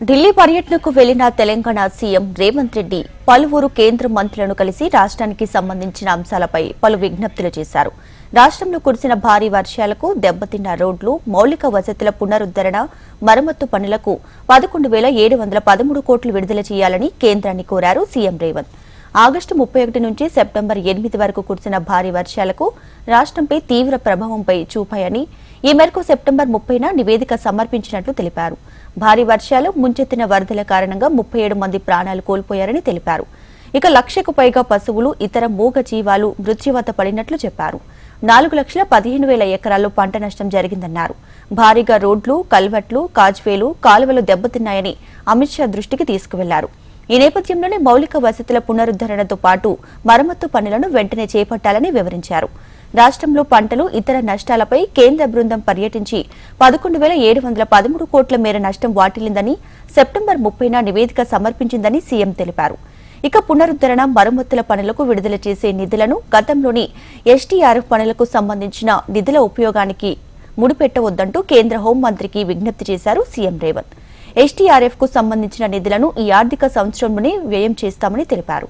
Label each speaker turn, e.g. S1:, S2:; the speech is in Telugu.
S1: ఢిల్లీ పర్యటనకు వెళ్ళిన తెలంగాణ సీఎం రేవంత్ రెడ్డి పలువురు కేంద్ర మంత్రులను కలిసి రాష్ట్రానికి సంబంధించిన అంశాలపై పలు విజ్ఞప్తులు చేశారు. రాష్ట్రంలో కురిసిన భారీ వర్షాలకు దెబ్బతిన్న రోడ్లు మౌలిక వసతుల పునరుద్దరణ మరమ్మత్తు పనులకు పదకొండు వేల ఏడు వందల పదమూడు కోట్లు విడుదల చేయాలని కేంద్రాన్ని కోరారు సీఎం రేవంత్. ఆగస్టు ముప్పై ఒకటి నుంచి సెప్టెంబర్ ఎనిమిది వరకు కురిసిన భారీ వర్షాలకు రాష్ట్రంపై తీవ్ర ప్రభావంపై చూపాయని ఈ మేరకు సెప్టెంబర్ ముప్పైన నివేదిక సమర్పించినట్లు తెలిపారు. భారీ వర్షాలు ముంచెత్తిన వరదల కారణంగా ముప్పై ఏడు మంది ప్రాణాలు కోల్పోయారని తెలిపారు. ఇక లక్షకు పైగా పశువులు ఇతర మూగ జీవాలు మృత్యువత పడినట్లు చెప్పారు. నాలుగు లక్షల పదిహేను వేల ఎకరాల్లో పంట నష్టం జరిగిందన్నారు. భారీగా రోడ్లు కల్వట్లు కాజ్వేలు కాలువలు దెబ్బతిన్నాయని అమిత్ షా దృష్టికి తీసుకువెళ్ళారు. ఈ నేపథ్యంలోనే మౌలిక వసతుల పునరుద్దరణతో పాటు మరమ్మత్తు పనులను వెంటనే చేపట్టాలని వివరించారు. రాష్ట్రంలో పంటలు ఇతర నష్టాలపై కేంద్ర బృందం పర్యటించి పదకొండు వేల ఏడు వందల పదమూడు కోట్ల మేర నష్టం వాటిల్లిందని సెప్టెంబర్ ముప్పైన నివేదిక సమర్పించిందని సీఎం తెలిపారు. ఇక పునరుద్దరణ మరమ్మతుల పనులకు విడుదల చేసే నిధులను గతంలోని ఎస్టీఆర్ఎఫ్ పనులకు సంబంధించిన నిధుల ఉపయోగానికి ముడిపెట్టవద్దంటూ కేంద్ర హోంమంత్రికి విజ్ఞప్తి చేశారు సీఎం రేవంత్. ఎస్టీఆర్ఎఫ్కు సంబంధించిన నిధులను ఈ ఆర్థిక సంవత్సరంలోనే వ్యయం చేస్తామని తెలిపారు.